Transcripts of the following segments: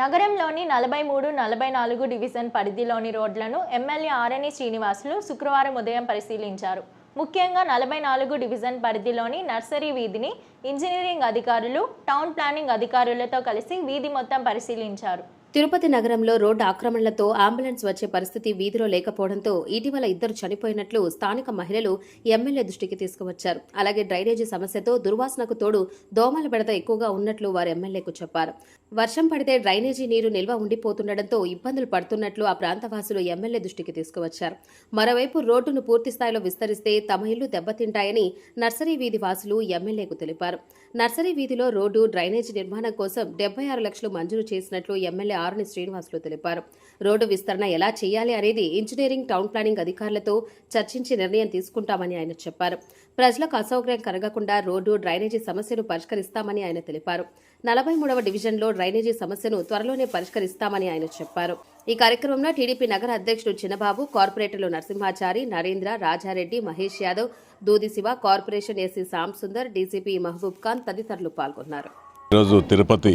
నగరంలోని నలభై మూడు నలభై నాలుగు డివిజన్ పరిధిలోని రోడ్లను ఎమ్మెల్యే ఆరణి శ్రీనివాసులు శుక్రవారం ఉదయం పరిశీలించారు. ముఖ్యంగా నలభై నాలుగు డివిజన్ పరిధిలోని నర్సరీ వీధిని ఇంజనీరింగ్ అధికారులు టౌన్ ప్లానింగ్ అధికారులతో కలిసి వీధి మొత్తం పరిశీలించారు. తిరుపతి నగరంలో రోడ్డు ఆక్రమణలతో అంబులెన్స్ వచ్చే పరిస్థితి వీధిలో లేకపోవడంతో ఇటీవల ఇద్దరు చనిపోయినట్లు స్థానిక మహిళలు ఎమ్మెల్యే దృష్టికి తీసుకువచ్చారు. అలాగే డ్రైనేజీ సమస్యతో దుర్వాసనకు తోడు దోమల బెడత ఎక్కువగా ఉన్నట్లు వారు ఎమ్మెల్యేకు చెప్పారు. వర్షం పడితే డ్రైనేజీ నీరు నిల్వ ఉండిపోతుండటంతో ఇబ్బందులు పడుతున్నట్లు ఆ ప్రాంతవాసులు ఎమ్మెల్యే దృష్టికి తీసుకువచ్చారు. మరోవైపు రోడ్డును పూర్తి స్థాయిలో విస్తరిస్తే తమ ఇల్లు దెబ్బతింటాయని నర్సరీ వీధి వాసులు ఎమ్మెల్యేకు తెలిపారు. నర్సరీ వీధిలో రోడ్డు డ్రైనేజీ నిర్మాణం కోసం డెబ్బై ఆరు లక్షలు మంజూరు చేసినట్లు ఎమ్మెల్యే ఆరుని శ్రీనివాసులు తెలిపారు. రోడ్డు విస్తరణ ఎలా చేయాలి అనేది ఇంజనీరింగ్ టౌన్ ప్లానింగ్ అధికారులతో చర్చించి నిర్ణయం తీసుకుంటామని ఆయన చెప్పారు. ప్రజలకు అసౌకర్యం కలగకుండా రోడ్డు డ్రైనేజీ సమస్యను పరిష్కరిస్తామని ఆయన తెలిపారు. నలభై మూడవ డివిజన్లో డ్రైనేజీ సమస్యను త్వరలోనే పరిష్కరిస్తామని ఆయన చెప్పారు. ఈ కార్యక్రమంలో టీడీపీ నగర అధ్యక్షుడు చిన్నబాబు కార్పొరేటర్లు Narasimhachari Narendra Raja Reddy Mahesh Yadav Doodi Shiva corporation SC Shyam Sundar DCP Mahboob Khan తదితరులు పాల్గొన్నారు. ఈరోజు తిరుపతి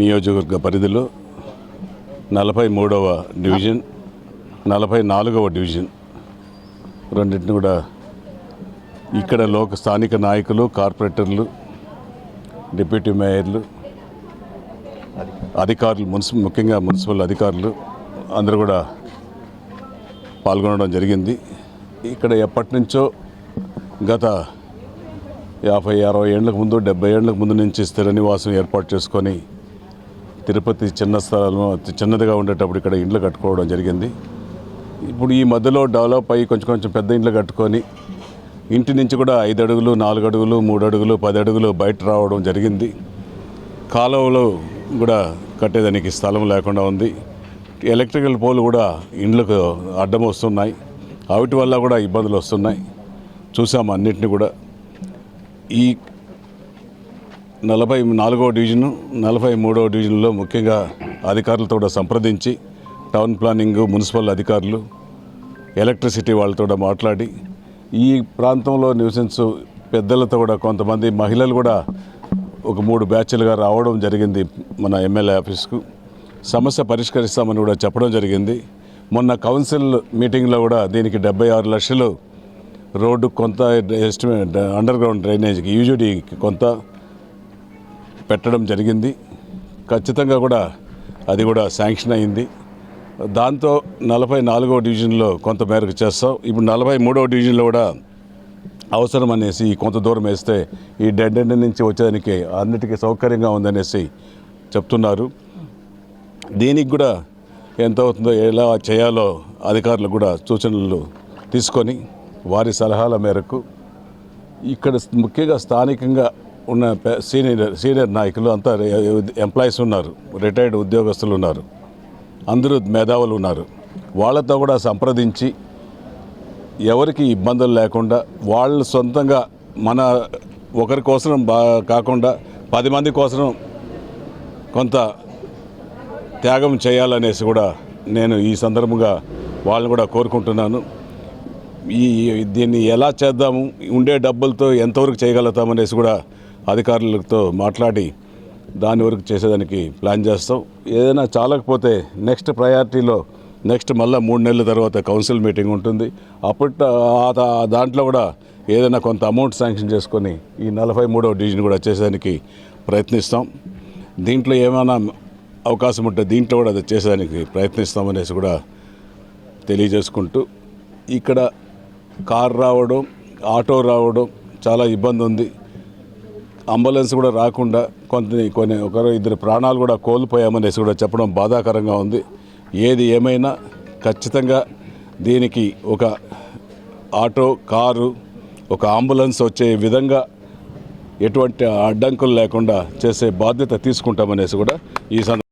నియోజకవర్గ పరిధిలో నలభై మూడవ డివిజన్ నలభై నాలుగవ డివిజన్ రెండింటిని కూడా ఇక్కడ లోక స్థానిక నాయకులు కార్పొరేటర్లు డిప్యూటీ మేయర్లు అధికారులు మున్సిపల్ ముఖ్యంగా మున్సిపల్ అధికారులు అందరూ కూడా పాల్గొనడం జరిగింది. ఇక్కడ ఎప్పటి నుంచో గత యాభై అరవై ఏళ్ళకు ముందు డెబ్బై ఏళ్ళకు ముందు నుంచి స్థిర నివాసం ఏర్పాటు చేసుకొని తిరుపతి చిన్న స్థలం చిన్నదిగా ఉండేటప్పుడు ఇక్కడ ఇండ్లు కట్టుకోవడం జరిగింది. ఇప్పుడు ఈ మధ్యలో డెవలప్ అయ్యి కొంచెం కొంచెం పెద్ద ఇండ్లు కట్టుకొని ఇంటి నుంచి కూడా ఐదు అడుగులు నాలుగు అడుగులు మూడు అడుగులు పది అడుగులు బయట రావడం జరిగింది. కాలువలు కూడా కట్టేదానికి స్థలం లేకుండా ఉంది. ఎలక్ట్రికల్ పోల్ కూడా ఇండ్లకు అడ్డం వస్తున్నాయి. వాటి వల్ల కూడా ఇబ్బందులు వస్తున్నాయి. చూసాము అన్నిటిని కూడా. ఈ నలభై నాలుగో డివిజను నలభై మూడో డివిజన్లో ముఖ్యంగా అధికారులతో కూడా సంప్రదించి టౌన్ ప్లానింగ్ మున్సిపల్ అధికారులు ఎలక్ట్రిసిటీ వాళ్ళతో మాట్లాడి ఈ ప్రాంతంలో నివసించు పెద్దలతో కూడా కొంతమంది మహిళలు కూడా ఒక మూడు బ్యాచ్లుగా రావడం జరిగింది మన ఎమ్మెల్యే ఆఫీస్కు. సమస్య పరిష్కరిస్తామని కూడా చెప్పడం జరిగింది. మొన్న కౌన్సిల్ మీటింగ్లో కూడా దీనికి డెబ్బై ఆరు లక్షలు రోడ్డు కొంత ఎస్టిమేట్ అండర్ గ్రౌండ్ డ్రైనేజ్కి యూజీడీకి కొంత పెట్టడం జరిగింది. ఖచ్చితంగా కూడా అది కూడా శాంక్షన్ అయింది. దాంతో నలభై నాలుగో డివిజన్లో కొంత మేరకు చేస్తాం. ఇప్పుడు నలభై మూడో డివిజన్లో కూడా అవసరం అనేసి కొంత దూరం వేస్తే ఈ డెడ్ ఎండ్ నుంచి వచ్చేదానికి అన్నిటికీ సౌకర్యంగా ఉందనేసి చెప్తున్నారు. దీనికి కూడా ఎంత అవుతుందో ఎలా చేయాలో అధికారులు కూడా సూచనలు తీసుకొని వారి సలహాల మేరకు ఇక్కడ ముఖ్యంగా స్థానికంగా ఉన్న సీనియర్ సీనియర్ నాయకులు అంతా ఎంప్లాయీస్ ఉన్నారు రిటైర్డ్ ఉద్యోగస్తులు ఉన్నారు. అందరూ మేధావులు ఉన్నారు. వాళ్ళతో కూడా సంప్రదించి ఎవరికి ఇబ్బందులు లేకుండా వాళ్ళు సొంతంగా మన ఒకరి కోసం బా కాకుండా పది మంది కోసం కొంత త్యాగం చేయాలనేసి కూడా నేను ఈ సందర్భంగా వాళ్ళని కూడా కోరుకుంటున్నాను. ఈ దీన్ని ఎలా చేద్దాము ఉండే డబ్బులతో ఎంతవరకు చేయగలుగుతామనేసి కూడా అధికారులతో మాట్లాడి దాని వరకు చేసేదానికి ప్లాన్ చేస్తాం. ఏదైనా చాలకపోతే నెక్స్ట్ ప్రయారిటీలో నెక్స్ట్ మళ్ళీ మూడు నెలల తర్వాత కౌన్సిల్ మీటింగ్ ఉంటుంది. అప్పట్లో ఆ దాంట్లో కూడా ఏదైనా కొంత అమౌంట్ శాంక్షన్ చేసుకొని ఈ నలభై మూడవ డివిజన్ కూడా చేసేదానికి ప్రయత్నిస్తాం. దీంట్లో ఏమైనా అవకాశం ఉంటే దీంట్లో కూడా అది చేసేదానికి ప్రయత్నిస్తామనేసి కూడా తెలియజేసుకుంటూ ఇక్కడ కార్ రావడం ఆటో రావడం చాలా ఇబ్బంది ఉంది. అంబులెన్స్ కూడా రాకుండా కొంత కొన్ని ఒకరు ఇద్దరు ప్రాణాలు కూడా కోల్పోయామనేసి కూడా చెప్పడం బాధాకరంగా ఉంది. ఏది ఏమైనా ఖచ్చితంగా దీనికి ఒక ఆటో కారు ఒక అంబులెన్స్ వచ్చే విధంగా ఎటువంటి అడ్డంకులు లేకుండా చేసే బాధ్యత తీసుకుంటామనేసి కూడా ఈ సందర్భంగా